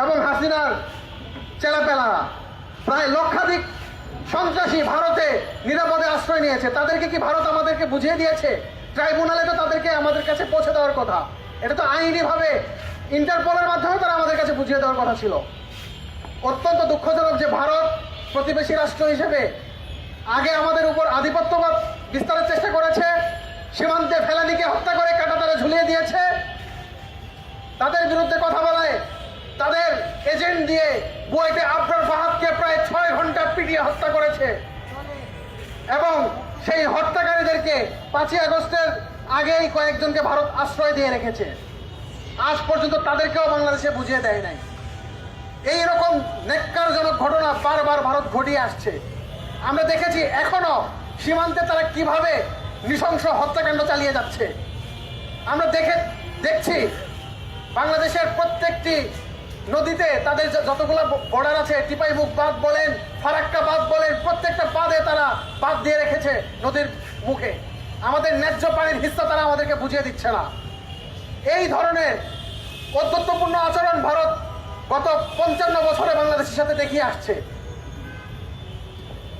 এবং হাসিনার চেলাপেলারা প্রায় লক্ষাধিক সন্ত্রাসী ভারতে নিরাপদে আশ্রয় নিয়েছে। তাদেরকে কি ভারত আমাদেরকে বুঝিয়ে দিয়েছে? ট্রাইব্যুনালে তো তাদেরকে আমাদের কাছে পৌঁছে দেওয়ার কথা। এটা তো আইনিভাবে ইন্টারপোলের মাধ্যমে তারা আমাদের কাছে বুঝিয়ে দেওয়ার কথা ছিল। অত্যন্ত দুঃখজনক যে ভারত প্রতিবেশী রাষ্ট্র হিসেবে আগে আমাদের উপর আধিপত্যবাদ বিস্তারের চেষ্টা করেছে, সীমান্তে ফেলানিকে হত্যা করে কাটাতারে ঝুলিয়ে দিয়েছে। তাদের বিরুদ্ধে কথা বলায় তাদের এজেন্ট দিয়ে বুয়েটে আফরার ফাহাদকে প্রায় ছয় ঘণ্টা পিটিয়ে হত্যা করেছে। এবং সেই হত্যাকারীদেরকে পাঁচই আগস্টের আগেই কয়েকজনকে ভারত আশ্রয় দিয়ে রেখেছে। আজ পর্যন্ত তাদেরকেও বাংলাদেশে বুঝিয়ে দেয় নাই। এই রকম নেককারজনক ঘটনা বারবার ভারত ঘটিয়ে আসছে। আমরা দেখেছি এখনও সীমান্তে তারা কীভাবে নৃশংস হত্যাকাণ্ড চালিয়ে যাচ্ছে। আমরা দেখে দেখছি বাংলাদেশের প্রত্যেকটি নদীতে তাদের যতগুলো বর্ডার আছে, টিপাই মুখ বাঁধ বলেন, ফারাক্কা বাঁধ বলেন, প্রত্যেকটা বাঁধে তারা বাঁধ দিয়ে রেখেছে নদীর মুখে। আমাদের ন্যায্য পানির হিস্সা তারা আমাদেরকে বুঝিয়ে দিচ্ছে না। এই ধরনের অধ্যত্বপূর্ণ আচরণ ভারত গত পঞ্চান্ন বছরে বাংলাদেশের সাথে দেখিয়ে আসছে।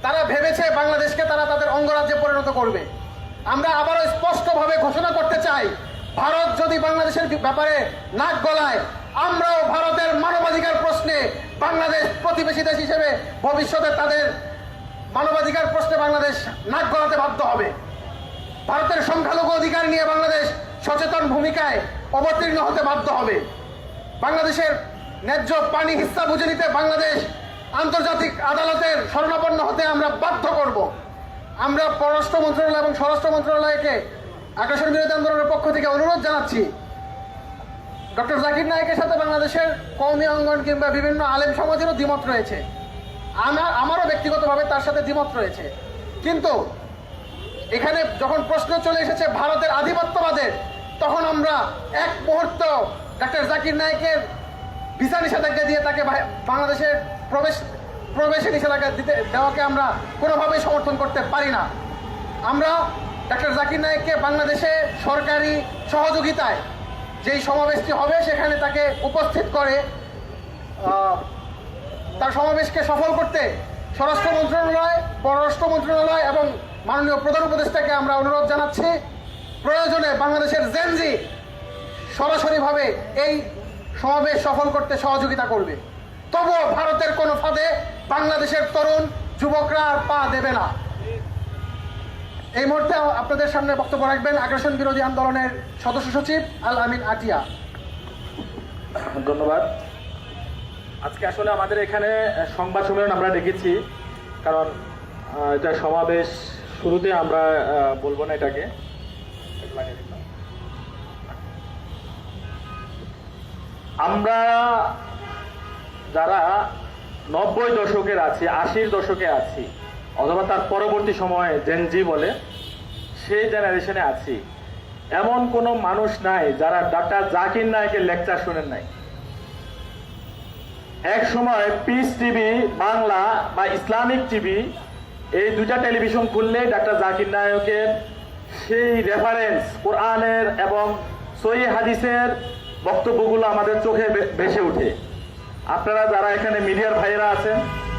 তারা ভেবেছে বাংলাদেশকে তারা তাদের অঙ্গরাজ্যে পরিণত করবে। আমরা আবারও স্পষ্টভাবে ঘোষণা করতে চাই, ভারত যদি বাংলাদেশের ব্যাপারে নাক গলায় আমরাও ভারতের মানবাধিকার প্রশ্নে বাংলাদেশ প্রতিবেশী দেশ হিসেবে ভবিষ্যতে তাদের মানবাধিকার প্রশ্নে বাংলাদেশ নাক গলাতে বাধ্য হবে। ভারতের সংখ্যালঘু অধিকার নিয়ে বাংলাদেশ সচেতন ভূমিকায় অবতীর্ণ হতে বাধ্য হবে। বাংলাদেশের ন্যায্য পানি হিস্সা বুঝে নিতে বাংলাদেশ আন্তর্জাতিক আদালতের শরণাপন্ন হতে আমরা বাধ্য করব। আমরা পররাষ্ট্র মন্ত্রণালয় এবং স্বরাষ্ট্র মন্ত্রণালয়কে আকাশের বিরোধী আন্দোলনের পক্ষ থেকে অনুরোধ জানাচ্ছি ডক্টর জাকির নায়কের সাথে বাংলাদেশের কৌমি অঙ্গন কিংবা বিভিন্ন আলেম সমাজেরও দ্বিমত রয়েছে। আমার আমারও ব্যক্তিগতভাবে তার সাথে দ্বিমত রয়েছে। কিন্তু এখানে যখন প্রশ্ন চলে এসেছে ভারতের আধিপত্যবাদের, তখন আমরা এক মুহূর্ত ডক্টর জাকির নায়কের ভিসা নিষেধাজ্ঞা দিয়ে তাকে বাংলাদেশের প্রবেশ প্রবেশের নিষেধাজ্ঞা দিতে দেওয়াকে আমরা কোনোভাবেই সমর্থন করতে পারি না। আমরা ডক্টর জাকির নায়ককে বাংলাদেশে সরকারি সহযোগিতায় যেই সমাবেশটি হবে, সেখানে তাকে উপস্থিত করে তার সমাবেশকে সফল করতে স্বরাষ্ট্র মন্ত্রণালয়, পররাষ্ট্র মন্ত্রণালয় এবং মাননীয় প্রধান উপদেষ্টাকে আমরা অনুরোধ জানাচ্ছি। প্রয়োজনে বাংলাদেশের জেনজি সরাসরিভাবে এই সমাবেশ সফল করতে সহযোগিতা করবে। তবুও ভারতের কোনো ফাঁদে বাংলাদেশের তরুণ যুবকরা পা দেবে না। এই মুহূর্তে আপনাদের সামনে বক্তব্য রাখবেন আগ্রাসন বিরোধী আন্দোলনের সদস্য সচিব আল আমিন আটিয়া ধন্যবাদ। আজকে আসলে আমাদের এখানে সংবাদ সম্মেলন আমরা ডেকেছি, কারণ এটা সমাবেশ শুরুতে আমরা বলব না এটাকে। আমরা যারা নব্বই দশকের আছি, আশির দশকে আছি অথবা তার পরবর্তী সময়ে জেনজি বলে সেই জেনারেশনে আছি। এমন কোনো মানুষ নাই যারা ডাক্তার জাকির নায়কের লেকচার শোনেন নাই। এক সময় পিস টিভি বাংলা বা ইসলামিক টিভি এই দুটা টেলিভিশন খুললে ডাক্তার জাকির নায়কের সেই রেফারেন্স কোরআনের এবং সই হাদিসের বক্তব্যগুলো আমাদের চোখে ভেসে ওঠে। আপনারা যারা এখানে মিডিয়ার ভাইয়েরা আছেন,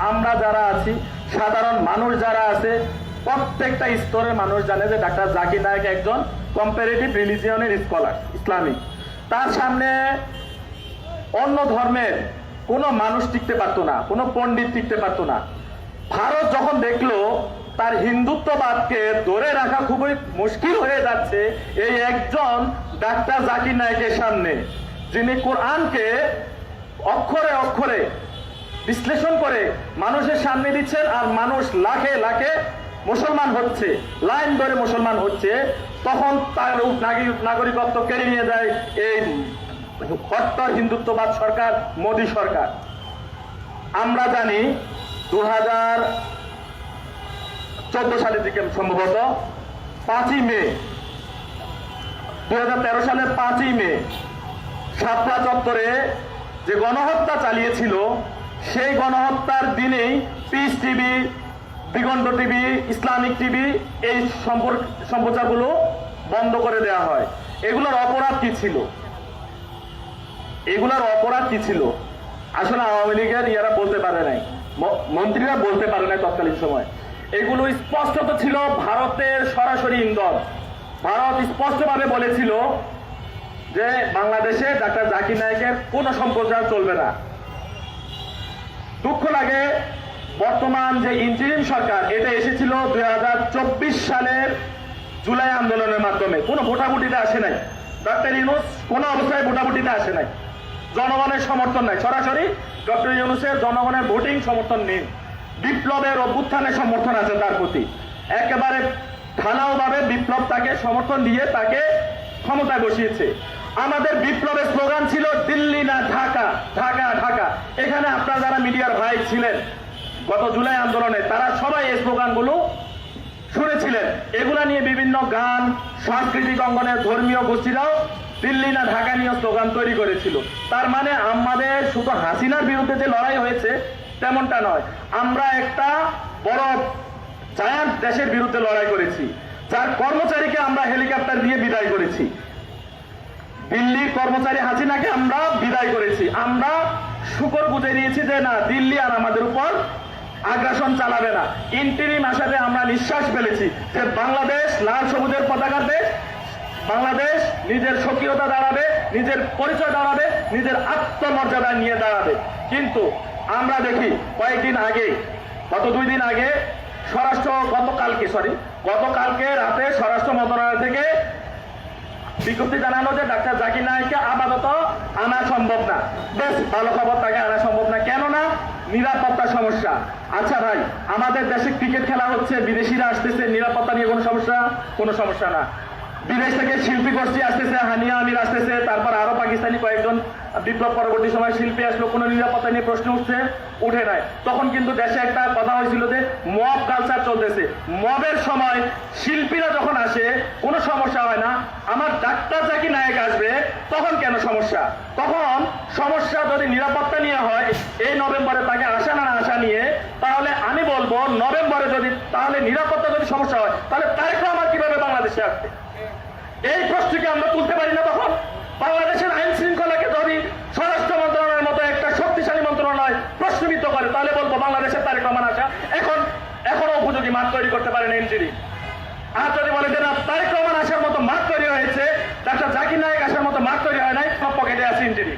আমরা যারা আছি সাধারণ মানুষ যারা আছে, প্রত্যেকটা স্তরের মানুষ জানে যে ডাক্তার জাকির নায়ক একজন কম্পারেটিভ রিলিজিয়নের স্কলার ইসলামিক। তার সামনে অন্য ধর্মের কোনো মানুষ টিকতে পারতো না, কোনো পণ্ডিত টিকতে পারতো না। ভারত যখন দেখল, তার হিন্দুত্ববাদকে ধরে রাখা খুবই মুশকিল হয়ে যাচ্ছে এই একজন ডাক্তার জাকির নায়কের সামনে, যিনি কোরআনকে অক্ষরে অক্ষরে বিশ্লেষণ করে মানুষের সামনে দিচ্ছেন আর মানুষ লাখে লাখে মুসলমান হচ্ছে, লাইন ধরে মুসলমান হচ্ছে, তখন তার নাগরিক- নাগরিকত্ব কেড়ে নিয়ে যায় এই কট্টর হিন্দুত্ববাদ সরকার, মোদী সরকার। আমরা জানি দু হাজার চোদ্দ সালের দিকে সম্ভবত পাঁচই মে দুই হাজার তেরো সালের পাঁচই মে শাপলা চত্বরে যে গণহত্যা চালিয়েছিল সেই গণহত্যার দিনেই Peace TV Diganta TV Islamic TV এই সম্প্রচারগুলো বন্ধ করে দেওয়া হয়। এগুলোর অপরাধ কি ছিল? এগুলার অপরাধ কি ছিল? আসলে আওয়ামী লীগের ইয়ারা বলতে পারে নাই। মন্ত্রীরা বলতে পারে নাই তৎকালীন সময়। এগুলো স্পষ্টত ছিল ভারতের সরাসরি ইন্ধন। ভারত স্পষ্টভাবে বলেছিল যে বাংলাদেশে ডাক্তার জাকির নায়কের কোনো সম্প্রচার চলবে না। দুঃখ লাগে, বর্তমান যে ইন্টারিম সরকার, এটা এসেছিল দুই হাজার চব্বিশ সালের জুলাই আন্দোলনের মাধ্যমে। কোনো ভোটাভুটিতে আসে নাই। ডক্টর ইউনুস কোনো অবস্থায় ভোটাভুটিতে আসে নাই। জনগণের সমর্থন নাই। সরাসরি ডক্টর ইউনুসের জনগণের ভোটিং সমর্থন নেই। বিপ্লবের অভ্যুত্থানের সমর্থন আছে তার প্রতি। একেবারে ঢালাওভাবে বিপ্লব তাকে সমর্থন দিয়ে তাকে ক্ষমতায় বসিয়েছে। আমাদের বিপ্লবের স্লোগান ছিল দিল্লি না ঢাকা ঢাকা ঢাকা। এখানে আপনারা যারা মিডিয়ার ভাই ছিলেন, গত জুলাই আন্দোলনে তারা সবাই এই স্লোগানগুলো শুনেছিলেন। এগুলা নিয়ে বিভিন্ন গান, সাংস্কৃতিক অঙ্গনের ধর্মীয় গোষ্ঠীরাও দিল্লি না ঢাকা নিয়ে স্লোগান তৈরি করেছিল। তার মানে আমাদের শুধু হাসিনার বিরুদ্ধে যে লড়াই হয়েছে, তেমনটা নয়। আমরা একটা বড় জায়ান্ট দেশের বিরুদ্ধে লড়াই করেছি। যার কর্মচারীকে আমরা হেলিকপ্টার দিয়ে বিদায় করেছি। দিল্লির কর্মচারী হাসিনাকে আমরা বিদায় করেছি। আমরা শুকর বুঝে নিয়েছি যে না, দিল্লি আর আমাদের উপর আগ্রাসন চালাবে না। ইন্টিরিম আসাতে আমরা নিঃশ্বাস ফেলেছি যে বাংলাদেশ লাল সবুজের পতাকার দেশ, বাংলাদেশ নিজের স্বকীয়তা দাঁড়াবে, নিজের পরিচয় দাঁড়াবে, নিজের আত্মমর্যাদা নিয়ে দাঁড়াবে। কিন্তু আমরা দেখি কয়েকদিন আগে, গত দুই দিন আগে স্বরাষ্ট্র গতকালকে সরি গতকালকে রাতে স্বরাষ্ট্র মন্ত্রণালয় থেকে বিজ্ঞপ্তি জানানো যে ডাক্তার জাকির নায়ককে আপাতত আনা সম্ভব না। বেশ, ভালো খবর, তাকে আনা সম্ভব না। কেননা নিরাপত্তা সমস্যা। আচ্ছা ভাই, আমাদের দেশে ক্রিকেট খেলা হচ্ছে, বিদেশিরা আসতেছে, নিরাপত্তা নিয়ে কোনো সমস্যা? কোনো সমস্যা না। বিদেশ থেকে শিল্পী গোষ্ঠী আসতেছে, হানিয়া আমির আসতেছে, তারপর আরও পাকিস্তানি কয়েকজন বিপ্লব পরবর্তী সময় শিল্পী আসলো, কোনো নিরাপত্তা নিয়ে প্রশ্ন উঠছে, উঠে নাই। তখন কিন্তু দেশে একটা কথা হয়েছিল যে মব কালচার চলতেছে। মবের সময় শিল্পীরা যখন আসে, কোনো সমস্যা হয় না, আমার ডাক্তার জাকি নায়ক আসবে, তখন কেন সমস্যা? তখন সমস্যা যদি নিরাপত্তা নিয়ে হয়, এই নভেম্বরে তাকে আসা না আসা নিয়ে, তাহলে আমি বলব, নভেম্বরে যদি তাহলে নিরাপত্তা যদি সমস্যা হয়, তাহলে তারেক রহমান কীভাবে বাংলাদেশে আসবে? এই প্রশ্নকে আমরা তুলতে পারি না তখন। বাংলাদেশের আইন শৃঙ্খলাকে যদি স্বরাষ্ট্র মন্ত্রণালয়ের মতো একটা শক্তিশালী মন্ত্রণালয় প্রশ্নবিদ্ধ করে, তাহলে বলব বাংলাদেশের তারেক রহমান আসা এখন এখনও উপযোগী মাঠ তৈরি করতে পারেন এনজিডি। আর যদি বলে যে না, তারেক রহমান আসার মতো মাঠ তৈরি হয়েছে, ডাক্তার জাকির নায়ক আসার মতো মাঠ তৈরি হয় নাই, সব পকেটে আছে ইঞ্জিনি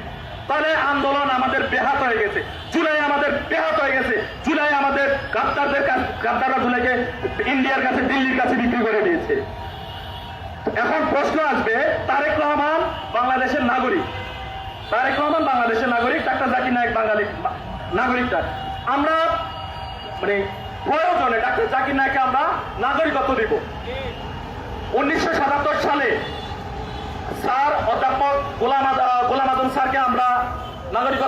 তাহলে আন্দোলন আমাদের বেহাত হয়ে গেছে, জুলাই আমাদের বেহাত হয়ে গেছে, জুলাই আমাদের গাদ্দারদের গাদ্দাররা জুলাইকে ইন্ডিয়ার কাছে, দিল্লির কাছে বিক্রি করে দিয়েছে। এখন প্রশ্ন আসবে, তারেক রহমান বাংলাদেশের নাগরিক। তারেক রহমান বাংলাদেশের নাগরিক, ডাক্তার জাকির নায়ক বাঙালি নাগরিকটা। আমরা মানে প্রয়োজনে ডাক্তার জাকির নায়ককে আমরা নাগরিকত্ব দিব। উনিশশো সাতাত্তর সালে স্যার অধ্যাপক গোলাম গোলাম আদম স্যারকে আমরা নাগরিকত্ব